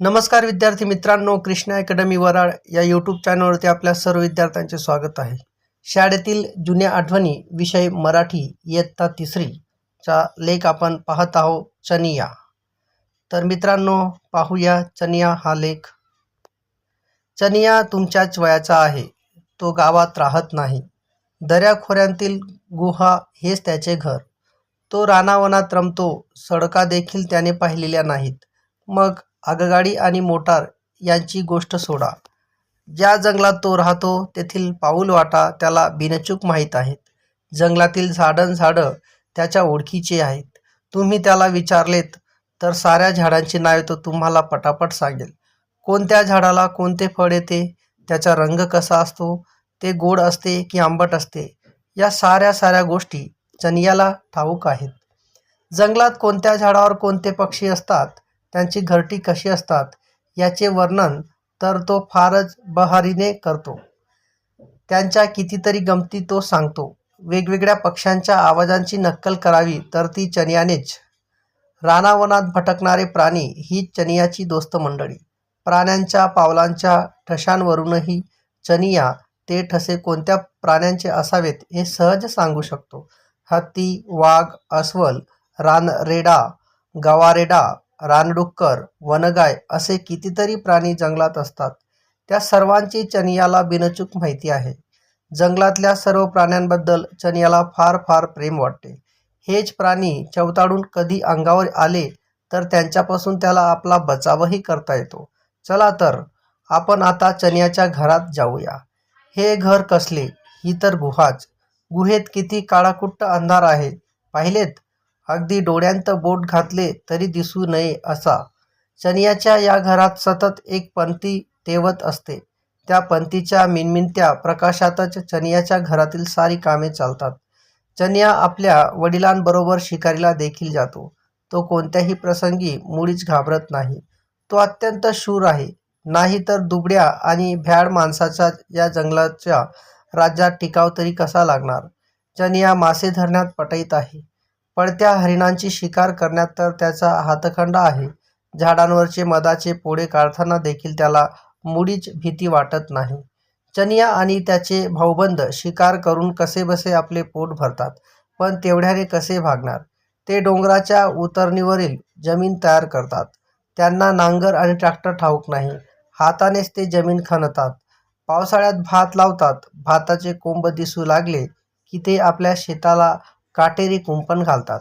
नमस्कार विद्यार्थी मित्रांनो कृष्णा अकॅडमी वराळ या यूट्यूब चॅनलवरती आपल्या सर्व विद्यार्थ्यांचे स्वागत आहे. शाळेतील जुन्या आठवणी विषय मराठी इयत्ता तिसरीचा लेख आपण पाहत आहोत चनिया. तर मित्रांनो पाहूया चनिया हा लेख. चनिया तुमच्याच वयाचा आहे. तो गावात राहत नाही. दऱ्याखोऱ्यांतील गुहा हेच त्याचे घर. तो रानावनात रमतो. सडका देखील त्याने पाहिलेल्या नाहीत. मग आगगाडी आणि मोटार यांची गोष्ट सोडा. ज्या जंगलात तो राहतो तेथील पाऊल वाटा त्याला बिनचूक माहीत आहेत. जंगलातील झाडं झाडं त्याच्या ओळखीचे आहेत. तुम्ही त्याला विचारलेत तर साऱ्या झाडांची नावे तो तुम्हाला पटापट सांगेल. कोणत्या झाडाला कोणते फळ येते त्याचा रंग कसा असतो ते गोड असते की आंबट असते या साऱ्या साऱ्या गोष्टी चनियाला ठाऊक आहेत. जंगलात कोणत्या झाडावर कोणते पक्षी असतात त्यांची घरटी कशी असतात याचे वर्णन तर तो फारच बहारीने करतो. त्यांच्या कितीतरी गमती तो सांगतो. वेगवेगळ्या पक्ष्यांच्या आवाजांची नक्कल करावी तर ती चनियानेच. रानावनात भटकणारे प्राणी ही चनियाची दोस्त मंडळी. प्राण्यांच्या पावलांच्या ठशांवरूनही चनिया ते ठसे कोणत्या प्राण्यांचे असावेत हे सहज सांगू शकतो. हत्ती वाघ अस्वल रानरेडा गवारेडा रानडुक्कर वनगाय असे कितीतरी प्राणी जंगलात असतात. त्या सर्वांची चनियाला बिनचूक माहिती आहे. जंगलातल्या सर्व प्राण्यांबद्दल चनियाला फार फार प्रेम वाटते. हेच प्राणी चवताडून कधी अंगावर आले तर त्यांच्यापासून त्याला आपला बचावही करता येतो. चला तर आपण आता चनियाच्या घरात जाऊया. हे घर कसले? ही तर गुहाच. गुहेत किती काळाकुट्ट अंधार आहे. पाहिलेत? अगदी डोळ्यांत बोट घातले तरी दिसू नये असा. चनियाच्या या घरात सतत एक पंथी तेवत असते. त्या पंथीच्या मिनमिनत्या प्रकाशातच चनियाच्या घरातील सारी कामे चालतात. चनिया आपल्या वडिलांबरोबर शिकारीला देखील जातो. तो कोणत्याही प्रसंगी मुळीच घाबरत नाही. तो अत्यंत शूर आहे. नाही तर दुबड्या आणि भ्याड माणसाच्या या जंगलाच्या राज्यात टिकाव तरी कसा लागणार? चनिया मासे धरण्यात पटईत आहे. पळत्या हरिणांची शिकार करण्यात तर त्याचा हातखंडा आहे. झाडांवरचे मधाचे पोळे काढताना देखील त्याला मुडीच भीती वाटत नाही. चनिया आणि त्याचे भाऊबंद शिकार करून कसेबसे आपले पोट भरतात पण तेवढ्याने कसे भागणार? ते डोंगराच्या उतरणीवरील जमीन तयार करतात. त्यांना नांगर आणि ट्रॅक्टर ठाऊक नाही. हातानेच ते जमीन खणतात. पावसाळ्यात भात लावतात. भाताचे कोंब दिसू लागले की ते आपल्या शेताला काटेरी कुंपण घालतात.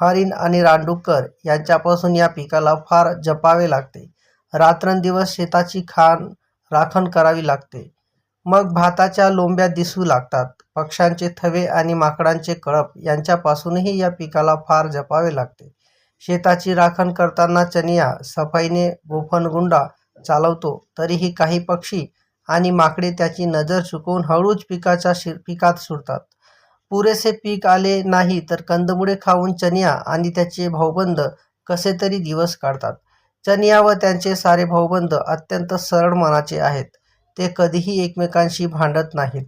हरिण आणि रानडुक्कर यांच्यापासून या पिकाला फार जपावे लागते. रात्रंदिवस शेताची खाण राखण करावी लागते. मग भाताच्या लोंब्या दिसू लागतात. पक्ष्यांचे थवे आणि माकडांचे कळप यांच्यापासूनही या पिकाला फार जपावे लागते. शेताची राखण करताना चनिया सफाईने गोफणगुंडा चालवतो तरीही काही पक्षी आणि माकडे त्याची नजर चुकवून हळूच पिकाच्या शि पिकात सुरतात पुरेसे पीक आले नाही तर कंदमुळे खाऊन चनिया आणि त्याचे भाऊबंद कसे तरी दिवस काढतात. चनिया व त्यांचे सारे भाऊबंद अत्यंत सरळ मनाचे आहेत. ते कधीही एकमेकांशी भांडत नाहीत.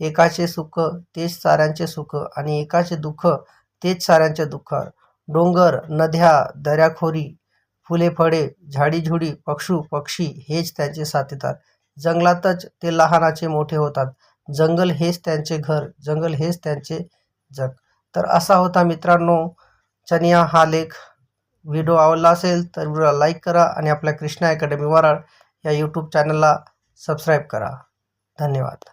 एकाचे सुख तेच साऱ्यांचे सुख आणि एकाचे दुःख तेच साऱ्यांचे दुःख. डोंगर नद्या दऱ्याखोरी फुले फळे झाडीझुडी पक्षू पक्षी हेच त्यांचे साथीदार. जंगलातच ते लहानाचे मोठे होतात. जंगल हेच त्यांचे घर जंगल हेच त्यांचे जग. तर असा होता मित्रांनो चनिया हा लेख. व्हिडिओ आवडला असेल तर व्हिडिओला लाईक करा आणि आपल्या कृष्णा अकॅडमी वराड या यूट्यूब चॅनलला सबस्क्राईब करा. धन्यवाद.